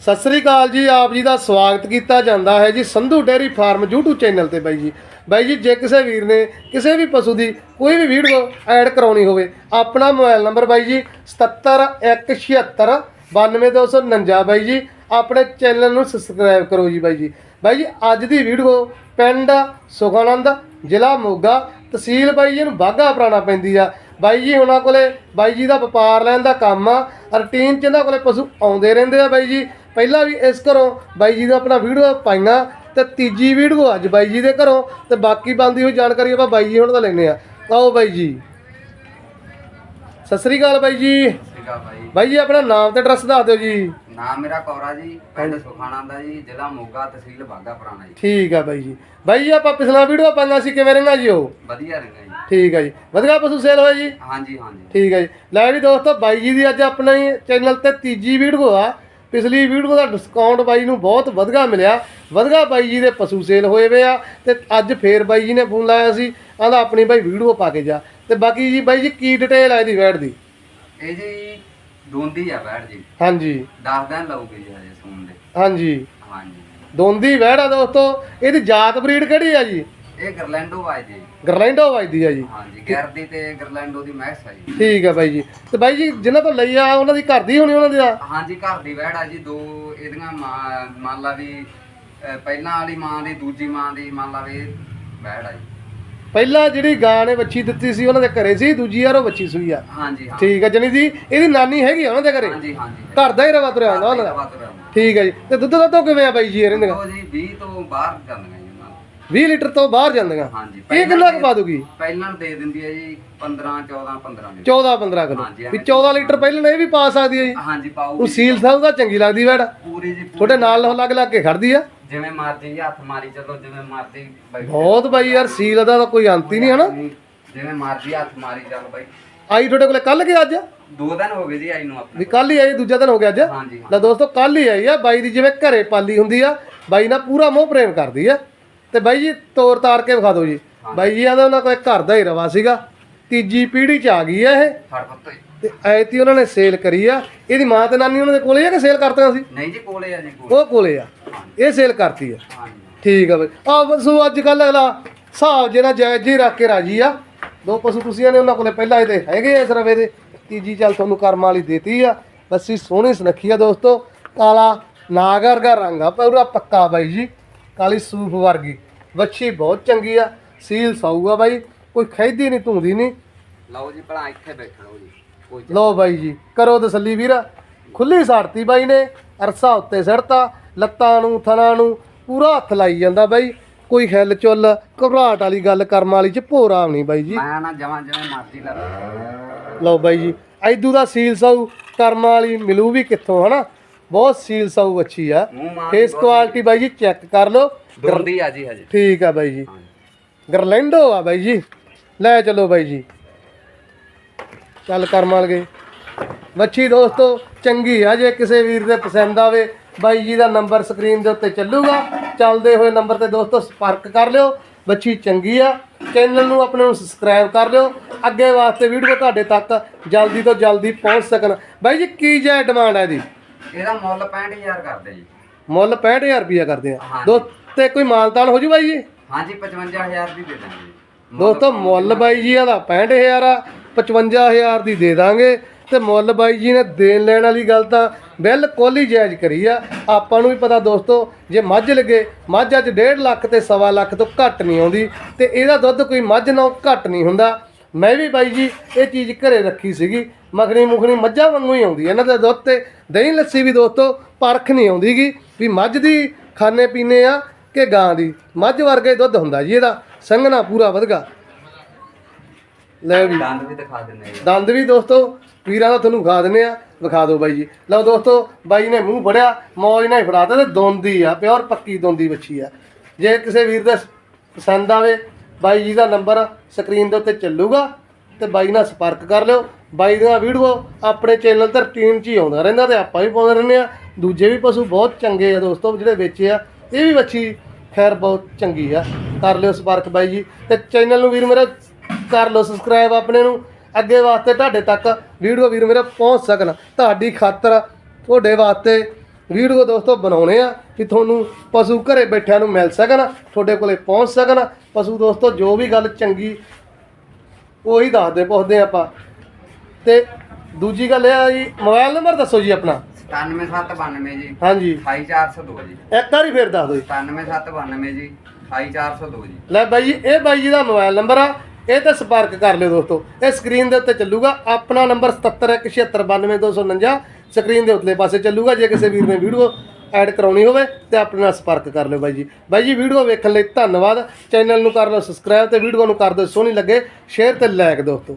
ਸਤਿ ਸ੍ਰੀ ਅਕਾਲ ਜੀ, ਆਪ ਜੀ ਦਾ ਸਵਾਗਤ ਕੀਤਾ ਜਾਂਦਾ ਹੈ ਜੀ Sandhu dairy farm YouTube channel ਤੇ ਬਾਈ ਜੀ। ਬਾਈ ਜੀ, ਜੇ ਕਿਸੇ ਵੀਰ ਨੇ ਕਿਸੇ ਵੀ ਪਸ਼ੂ ਦੀ ਕੋਈ ਵੀ ਵੀਡੀਓ ਐਡ ਕਰਾਉਣੀ ਹੋਵੇ, ਆਪਣਾ ਮੋਬਾਈਲ ਨੰਬਰ ਬਾਈ ਜੀ 77176 92249 ਬਾਈ ਜੀ, ਆਪਣੇ ਚੈਨਲ ਨੂੰ ਸਬਸਕ੍ਰਾਈਬ ਕਰੋ ਜੀ ਬਾਈ ਜੀ। ਬਾਈ ਜੀ, ਅੱਜ ਦੀ ਵੀਡੀਓ ਪਿੰਡ ਸੁਖਾਨੰਦ, ਜ਼ਿਲ੍ਹਾ ਮੋਗਾ, ਤਹਿਸੀਲ ਬਾਈ ਜੀ ਨੂੰ ਬਾਗਾ ਪੁਰਾਣਾ ਪੈਂਦੀ ਆ। ਬਾਈ ਜੀ, ਉਹਨਾਂ ਕੋਲੇ ਬਾਈ ਜੀ ਦਾ ਵਪਾਰ ਲੈਣ ਦਾ ਕੰਮ ਆ, ਰੂਟੀਨ ਚ ਇਹਨਾਂ ਕੋਲੇ ਪਸ਼ੂ ਆਉਂਦੇ ਰਹਿੰਦੇ ਆ ਬਾਈ ਜੀ। ਪਹਿਲਾਂ ਵੀ ਇਸ ਘਰੋਂ ਬਾਈ ਜੀ ਦਾ ਆਪਣਾ ਵੀਡੀਓ ਪਾਈਆਂ ਤੇ ਤੀਜੀ ਵੀਡੀਓ ਅੱਜ ਬਾਈ ਜੀ ਦੇ ਘਰੋਂ ਤੇ ਬਾਕੀ ਬੰਦੀ ਹੋਈ ਜਾਣਕਾਰੀ ਆਪਾਂ ਬਾਈ ਜੀ ਹੁਣ ਤੋਂ ਲੈਣੇ ਆ ਆਓ ਬਾਈ ਜੀ। ਸਤਿ ਸ੍ਰੀ ਅਕਾਲ ਬਾਈ ਜੀ। ਸੀਗਾ ਬਾਈ। ਬਾਈ ਜੀ ਆਪਣਾ ਨਾਮ ਤੇ ਐਡਰੈਸ ਦੱਸ ਦਿਓ ਜੀ। ਨਾਮ ਮੇਰਾ ਕੌਰਾ ਜੀ ਪਿੰਡ ਸੁਖਾਣਾ ਦਾ ਜੀ ਜ਼ਿਲ੍ਹਾ ਮੋਗਾ ਤਹਿਸੀਲ ਬਾਗਾ ਪੁਰਾਣਾ ਜੀ। ਠੀਕ ਆ ਬਾਈ ਜੀ। ਬਾਈ ਜੀ ਆਪਾਂ ਪਿਛਲਾ ਵੀਡੀਓ ਪਾਈਆਂ ਸੀ ਕਿਵੇਂ ਰਹਿਣਾ ਜੀ ਉਹ? ਵਧੀਆ ਰਹਿੰਦਾ ਜੀ। ਠੀਕ ਆ ਜੀ। ਵਧੀਆ ਪਸ਼ੂ ਸੇਲ ਹੋਏ ਜੀ? ਹਾਂਜੀ ਹਾਂਜੀ। ਠੀਕ ਹੈ ਜੀ। ਲੈ ਵੀ ਦੋਸਤੋ ਬਾਈ ਜੀ ਦੀ ਅੱਜ ਆਪਣੇ ਚੈਨਲ ਤੇ ਤੀਜੀ ਵੀਡੀਓ ਆ। ਪਿਛਲੀ ਵੀਡੀਓ ਦਾ ਡਿਸਕਾਊਂਟ ਬਾਈ ਨੂੰ ਬਹੁਤ ਵਧੀਆ ਮਿਲਿਆ। ਵਧੀਆ ਬਾਈ ਜੀ ਦੇ ਪਸ਼ੂ ਸੇਲ ਹੋਏ ਵੇ ਆ ਤੇ ਅੱਜ ਫੇਰ ਬਾਈ ਜੀ ਨੇ ਫੋਨ ਲਾਇਆ ਸੀ ਆਂਦਾ ਆਪਣੀ ਬਾਈ ਵੀਡੀਓ ਪਾ ਕੇ ਜਾ। ਤੇ ਬਾਕੀ ਜੀ ਬਾਈ ਜੀ ਕੀ ਡਿਟੇਲ ਆ ਇਹਦੀ ਵੈਟ ਦੀ? ਇਹ ਜੀ ਦੋਂਦੀ ਆ ਬੈਠ ਜੀ। ਹਾਂਜੀ। 10 ਦਿਨ ਲਊਗੀ ਜੀ ਹਜੇ ਸੂਣ ਦੇ। ਹਾਂਜੀ। ਹਾਂਜੀ। ਦੋਂਦੀ ਵੈੜ ਆ ਦੋਸਤੋ ਇਹਦੀ ਜਾਤ ਬਰੀਡ ਕਿਹੜੀ ਆ ਜੀ? ਇਹ ਗਰਲੈਂਡੋ ਵਾਜ ਜੀ। ਗਰਲੈਂਡੋ ਵੱਜਦੀ ਆ ਜੀ। ਹਾਂਜੀ ਗੈਰਦੀ ਤੇ ਗਰਲੈਂਡੋ ਦੀ ਮੈਕਸ ਆ ਜੀ। ਠੀਕ ਹੈ ਬਾਈ ਜੀ। ਤੇ ਬਾਈ ਜੀ ਜਿਨ੍ਹਾਂ ਤੋਂ ਲਈ ਆ ਉਹਨਾਂ ਦੀ ਘਰ ਦੀ ਹੋਣੀ ਉਹਨਾਂ ਦੀ ਆ? ਹਾਂਜੀ ਘਰ ਦੀ ਵੈੜ ਆ ਜੀ ਦੋ ਇਹਦੀਆਂ ਮਾਂ ਮੰਨ ਲਾ ਵੀ ਅਹ ਪਹਿਲਾਂ ਵਾਲੀ ਮਾਂ ਦੀ ਦੂਜੀ ਮਾਂ ਦੀ ਮੰਨ ਲਾ ਵੀ ਵੈੜ ਆ ਜੀ। ਪਹਿਲਾਂ ਜਿਹੜੀ ਗਾਂ ਨੇ ਬੱਚੀ ਦਿੱਤੀ ਸੀ ਉਹਨਾਂ ਦੇ ਘਰੇ ਸੀ ਦੂਜੀ ਯਾਰ ਉਹ ਬੱਚੀ ਸੂਈ ਆ। ਹਾਂਜੀ ਹਾਂ। ਠੀਕ ਹੈ ਜਣੀ ਦੀ ਇਹਦੀ ਨਾਨੀ ਹੈਗੀ ਆ ਉਹਨਾਂ ਦੇ ਘਰੇ? ਹਾਂਜੀ ਹਾਂਜੀ। ਘਰ ਦਾ ਹੀ ਰਵਾ ਤੁਰਿਆ ਆਉਂਦਾ ਉਹਨਾਂ ਦਾ ਠੀਕ ਹੈ ਜੀ। ਤੇ ਦੁੱਧ ਦਾ ਤੋਂ ਕਿਵੇਂ ਆ ਬਾਈ ਜੀ ਇਹ ਰਹਿੰਦੀਆਂ ਉਹ ਜੀ 20 ਤੋਂ ਬਾਹਰ ਜਾਂਦੀਆਂ ਜੀ 20 ਲੀਟਰ ਤੋਂ ਬਾਹਰ ਜਾਂਦੀਆਂ। ਹਾਂਜੀ ਇਹ ਕਿੰਨਾ ਕੁ ਪਾ ਦੂਗੀ ਪਹਿਲਾਂ ਦੇ ਦਿੰਦੀ ਹੈ ਜੀ 15 14 15 ਲੀਟਰ। 14 15 ਕਿਲੋ। ਹਾਂਜੀ, ਵੀ 14 ਲੀਟਰ ਪਹਿਲਾਂ ਇਹ ਵੀ ਪਾ ਸਕਦੀ ਹੈ ਜੀ। ਹਾਂਜੀ ਉਹ ਸੀਲ ਸਾਹਿਬ ਦਾ ਚੰਗੀ ਲੱਗਦੀ ਵੈੜ ਪੂਰੀ ਜੀ ਪੂਰੀ। ਤੁਹਾਡੇ ਨਾਲ ਲੱਗ ਲੱਗ ਕੇ ਖੜਦੀ ਆ। ਜਿਵੇਂ ਮਰਜ਼ੀ ਜੀ ਹੱਥ ਮਾਰੀ ਚੱਲੋ ਜਿਵੇਂ ਮਰਜ਼ੀ ਬਾਈ। ਬਹੁਤ ਬਾਈ ਯਾਰ ਸੀਲ ਦਾ ਤਾਂ ਕੋਈ ਅੰਤ ਹੀ ਨਹੀਂ ਹਨਾ। ਜਿਵੇਂ ਮਰਜ਼ੀ ਹੱਥ ਮਾਰੀ ਚੱਲ ਬਾਈ। ਆਈ ਤੁਹਾਡੇ ਕੋਲੇ ਕੱਲ ਕੇ ਅੱਜ? ਦੋ ਦਿਨ ਹੋ ਗਏ ਜੀ ਆਈ ਨੂੰ ਆਪਣੇ ਵੀ ਕੱਲ ਹੀ ਆਈ ਦੂਜਾ ਦਿਨ ਹੋ ਗਿਆ ਅੱਜ। ਹਾਂਜੀ ਹਾਂ। ਲੈ ਦੋਸਤੋ ਕੱਲ ਹੀ ਆਈ ਆ। ਬਾਈ ਦੀ ਜਿਵੇਂ ਘਰੇ ਪਾਲੀ ਹੁੰਦੀ ਆ ਬਾਈ ਨਾਲ ਪੂਰਾ ਮੋਹ ਪ੍ਰੇਮ ਕਰਦੀ ਆ। ਤੇ ਬਾਈ ਜੀ ਤੋਰ ਤਾਰ ਕੇ ਵਿਖਾ ਦਿਓ ਜੀ। ਬਾਈ ਜੀ ਆਂਦਾ ਉਹਨਾਂ ਕੋਲ ਘਰ ਦਾ ਹੀ ਰਵਾ ਸੀਗਾ। ਤੀਜੀ ਪੀੜ੍ਹੀ ਚ ਆ ਗਈ ਆ ਇਹ। ਜੀ ਤੇ ਐਤੀ ਉਹਨਾਂ ਨੇ ਸੇਲ ਕਰੀ ਆ। ਇਹਦੀ ਮਾਂ ਤੇ ਨਾਨੀ ਉਹਨਾਂ ਦੇ ਕੋਲੇ ਆ ਕਿ ਸੇਲ ਕਰਤੀਆਂ ਸੀ? ਨਹੀਂ ਜੀ ਕੋਲੇ ਆ ਜੀ ਕੋਲੇ। ਉਹ ਕੋਲੇ ਆ। ਇਹ ਸੇਲ ਕਰਤੀ ਆ। ਹਾਂਜੀ ਠੀਕ ਆ ਬਈ। ਆ ਪਸ਼ੂ ਅੱਜ ਕੱਲ ਅਗਲਾ ਹਿਸਾਬ ਜਿਹੜਾ ਜਾਇਜ਼ ਜੀ ਰੱਖ ਕੇ ਰਾਜੀ ਆ। ਦੋ ਪਸ਼ੂ ਤੁਸੀਂ ਨੇ ਉਹਨਾਂ ਕੋਲੇ ਪਹਿਲਾਂ ਇਹਦੇ ਹੈਗੇ ਆ ਇਸ ਰਵੇ ਦੇ। ਤੀਜੀ ਚੱਲ ਤੁਹਾਨੂੰ ਕਰਮ ਵਾਲੀ ਦੇਤੀ ਆ। ਬੱਸੀ ਸੋਹਣੀ ਸੁਨੱਖੀ ਆ ਦੋਸਤੋ। ਕਾਲਾ ਨਾਗਰ ਦਾ ਰੰਗ ਆ ਪੂਰਾ ਪੱਕਾ ਬਾਈ ਜੀ। ਕਾਲੀ ਸੂਫ ਵਰਗੀ। ਵੱਛੀ ਬਹੁਤ ਚੰਗੀ ਆ ਸੀਲ ਸਾਊ ਆ ਬਾਈ ਕੋਈ ਖੈਦੀ ਨਹੀਂ ਧੁੰਦੀ ਨਹੀਂ। ਲਓ ਜੀ ਭਲਾ ਇੱਥੇ ਬੈਠੋ ਜੀ ਕੋਈ ਲੋ ਬਾਈ ਜੀ ਕਰੋ ਤਸੱਲੀ ਵੀਰ। ਖੁੱਲੀ ਸਾੜਤੀ ਬਾਈ ਨੇ ਅਰਸਾ ਉੱਤੇ ਸੜਤਾ ਲੱਤਾਂ ਨੂੰ ਥਣਾ ਨੂੰ ਪੂਰਾ ਹੱਥ ਲਾਈ ਜਾਂਦਾ ਬਾਈ। ਕੋਈ ਖਿੱਲ ਚੁੱਲ ਘਬਰਾਹਟ ਵਾਲੀ ਗੱਲ ਕਰਮ ਵਾਲੀ ਚ ਭੋਰਾ ਨਹੀਂ ਬਾਈ ਜੀ। ਮੈਂ ਨਾ ਜਮਾਂ ਜਿਵੇਂ ਮਰਜ਼ੀ ਲੱਗ ਲਓ ਬਾਈ ਜੀ ਐਦੂ ਦਾ ਸੀਲ ਸਾਊ ਕਰਮ ਵਾਲੀ ਮਿਲੂ ਵੀ ਕਿੱਥੋਂ ਹਨਾ? ਬਹੁਤ ਸੀਲ ਸਾਊ ਅੱਛੀ ਆ। ਮੂੰਹ ਮਾਰ ਫੇਸ ਕੁਆਲਿਟੀ ਬਾਈ ਜੀ ਚੈੱਕ ਕਰ ਲਓ। ਦੋਂਦੀ ਆ ਜੀ ਹਜੇ। ਠੀਕ ਆ ਬਾਈ ਜੀ। ਗਰਲੈਂਡੋ ਆ ਬਾਈ ਜੀ। ਲੈ ਚਲੋ ਬਾਈ ਜੀ। ਚੱਲ ਕਰਮ ਵਾਲਗੇ ਵੱਛੀ ਦੋਸਤੋ ਚੰਗੀ ਆ। ਜੇ ਕਿਸੇ ਵੀਰ ਦੇ ਪਸੰਦ ਆਵੇ ਬਾਈ ਜੀ ਦਾ ਨੰਬਰ ਸਕਰੀਨ ਦੇ ਉੱਤੇ ਚੱਲੂਗਾ। ਚੱਲਦੇ ਹੋਏ ਨੰਬਰ ਤੇ ਦੋਸਤੋ ਸੰਪਰਕ ਕਰ ਲਿਓ। ਵੱਛੀ ਚੰਗੀ ਆ। ਚੈਨਲ ਨੂੰ ਆਪਣੇ ਨੂੰ ਸਬਸਕ੍ਰਾਈਬ ਕਰ ਲਿਓ। ਅੱਗੇ ਵਾਸਤੇ ਵੀਡੀਓ ਤੁਹਾਡੇ ਤੱਕ ਜਲਦੀ ਤੋਂ ਜਲਦੀ ਪਹੁੰਚ ਸਕਣ। ਬਾਈ ਜੀ ਕੀ ਜੈ ਡਿਮਾਂਡ ਹੈ ਇਹਦੀ? ਇਹਦਾ ਮੁੱਲ 65000 ਕਰਦੇ ਜੀ। ਮੁੱਲ 65000 ਰੁਪਇਆ ਕਰਦੇ ਆ। ਹਾਂਜੀ। ਦੋਸਤ ਤੇ ਕੋਈ ਮਾਨਤਾਨ ਹੋ ਜੂ ਬਾਈ ਜੀ? ਹਾਂਜੀ 55000 ਦੀ ਦੇ ਦਾਂਗੇ ਜੀ। ਦੋਸਤੋ ਮੁੱਲ ਬਾਈ ਜੀ ਦਾ 65000 ਆ 55000 ਦੀ ਦੇ ਦਾਂਗੇ। ਤੇ ਮੁੱਲ ਬਾਈ ਜੀ ਨੇ ਦੇਣ ਲੈਣ ਵਾਲੀ ਗੱਲ ਤਾਂ ਬਿਲਕੁਲ ਹੀ ਜਾਇਜ਼ ਕਰੀ ਆ। ਆਪਾਂ ਨੂੰ ਵੀ ਪਤਾ ਦੋਸਤੋ ਜੇ ਮੱਝ ਲੱਗੇ ਮੱਝ ਅੱਜ 1.5 ਲੱਖ ਤੇ ਸਵਾ ਲੱਖ ਤੋਂ ਘੱਟ ਨਹੀਂ ਆਉਂਦੀ। ਤੇ ਇਹਦਾ ਦੁੱਧ ਕੋਈ ਮੱਝ ਨਾਲੋਂ ਘੱਟ ਨਹੀਂ ਹੁੰਦਾ। ਮੈਂ ਵੀ ਬਾਈ ਜੀ ਇਹ ਚੀਜ਼ ਘਰੇ ਰੱਖੀ ਸੀਗੀ ਮੱਖਣੀ ਮੁਖਣੀ ਮੱਝਾਂ ਵਾਂਗੂ ਹੀ ਆਉਂਦੀ ਹੈ। ਇਹਨਾਂ ਦੇ ਦੁੱਧ ਤੇ ਦਹੀਂ ਲੱਸੀ ਵੀ ਦੋਸਤੋ ਪਰਖ ਨਹੀਂ ਆਉਂਦੀਗੀ ਵੀ ਮੱਝ ਦੀ ਖਾਣੇ ਪੀਣੇ ਆ ਕਿ ਗਾਂ ਦੀ। ਮੱਝ ਵਰਗਾ ਦੁੱਧ ਹੁੰਦਾ ਜੀ ਇਹਦਾ ਸੰਘਣਾ ਪੂਰਾ ਵਧਗਾ। ਲੈ ਵੀ। ਦੰਦ ਵੀ ਦਿਖਾ ਦਿੰਦੇ ਜੀ। ਦੰਦ ਵੀ ਦੋਸਤੋ ਵੀਰਾਂ ਦਾ ਤੁਹਾਨੂੰ ਵਿਖਾ ਦਿੰਨੇ ਆ। ਵਿਖਾ ਦਿਓ ਬਾਈ ਜੀ। ਲਓ ਦੋਸਤੋ ਬਾਈ ਨੇ ਮੂੰਹ ਫੜਿਆ ਮੌਜ ਨਾਲ ਹੀ ਫੜਾਤਾ ਤੇ ਦੋਂਦੀ ਆ ਪਿਓਰ ਪੱਕੀ ਦੋਂਦੀ ਬੱਚੀ ਆ। ਜੇ ਕਿਸੇ ਵੀਰ ਦਾ ਪਸੰਦ ਆਵੇ ਬਾਈ ਜੀ ਦਾ ਨੰਬਰ ਸਕਰੀਨ ਦੇ ਉੱਤੇ ਚੱਲੂਗਾ ਤੇ ਬਾਈ ਨਾਲ ਸੰਪਰਕ ਕਰ ਲਿਓ। ਬਾਈ ਦੀਆਂ ਵੀਡੀਓ ਆਪਣੇ ਚੈਨਲ ਤੇ ਰੁਟੀਨ 'ਚ ਹੀ ਆਉਂਦਾ ਰਹਿੰਦਾ ਤੇ ਆਪਾਂ ਵੀ ਪਾਉਂਦੇ ਰਹਿੰਦੇ ਆ ਦੂਜੇ ਵੀ ਪਸ਼ੂ ਬਹੁਤ ਚੰਗੇ ਆ ਦੋਸਤੋ, ਜਿਹੜੇ ਵੇਚੇ ਆ, ਇਹ ਵੀ ਬੱਚੀ ਖੈਰ ਬਹੁਤ ਚੰਗੀ ਆ। ਕਰ ਲਿਓ ਸੰਪਰਕ ਬਾਈ ਜੀ। ਤੇ ਚੈਨਲ ਨੂੰ ਵੀਰ ਮੇਰਾ ਕਰ ਲਓ ਸਬਸਕ੍ਰਾਈਬ ਆਪਣੇ ਨੂੰ। ਅੱਗੇ ਵਾਸਤੇ ਤੁਹਾਡੇ ਤੱਕ ਵੀਡੀਓ ਵੀਰ ਮੇਰਾ ਪਹੁੰਚ ਸਕਣ। ਤੁਹਾਡੀ ਖਾਤਰ ਤੁਹਾਡੇ ਵਾਸਤੇ ਵੀਡੀਓ ਦੋਸਤੋ ਬਣਾਉਣੇ ਆ ਕਿ ਤੁਹਾਨੂੰ ਪਸ਼ੂ ਘਰੇ ਬੈਠਿਆਂ ਨੂੰ ਮਿਲ ਸਕਣ ਤੁਹਾਡੇ ਕੋਲੇ ਪਹੁੰਚ ਸਕਣ। ਪਸ਼ੂ ਦੋਸਤੋ ਜੋ ਵੀ ਗੱਲ ਚੰਗੀ ਉਹੀ ਦੱਸਦੇ ਪੁੱਛਦੇ ਆਪਾਂ। ਤੇ ਦੂਜੀ ਗੱਲ ਇਹ ਆ ਜੀ ਮੋਬਾਈਲ ਨੰਬਰ ਦੱਸੋ ਜੀ ਆਪਣਾ। 97792 ਜੀ। ਹਾਂਜੀ। 28402 ਜੀ। ਇੱਕ ਵਾਰੀ ਫੇਰ ਦੱਸ ਦਿਓ ਜੀ। 97792 ਜੀ। 28402 ਜੀ। ਲੈ ਬਾਈ ਜੀ ਇਹ ਬਾਈ ਜੀ ਦਾ ਮੋਬਾਈਲ ਨੰਬਰ ਆ। ਇਹ ਤੇ ਸੰਪਰਕ ਕਰ ਲਿਓ ਦੋਸਤੋ। ਇਹ ਸਕਰੀਨ ਦੇ ਉੱਤੇ ਚੱਲੂਗਾ। ਆਪਣਾ ਨੰਬਰ 7716792249 ਸਕਰੀਨ ਦੇ ਉਤਲੇ ਪਾਸੇ ਚੱਲੂਗਾ, ਜੇ ਕਿਸੇ ਵੀਰ ਨੇ ਵੀਡੀਓ ਐਡ ਕਰਾਉਣੀ ਹੋਵੇ ਤੇ ਆਪਣੇ ਨਾਲ ਸੰਪਰਕ ਕਰ ਲਿਓ ਬਾਈ ਜੀ। ਬਾਈ ਜੀ, ਵੀਡੀਓ ਵੇਖਣ ਲਈ ਧੰਨਵਾਦ। ਚੈਨਲ ਨੂੰ ਕਰ ਲਓ ਸਬਸਕ੍ਰਾਈਬ ਤੇ ਵੀਡੀਓ ਨੂੰ ਕਰ ਦਿਓ, ਸੋਹਣੀ ਲੱਗੇ ਸ਼ੇਅਰ ਤੇ ਲਾਇਕ ਦੋਸਤੋ।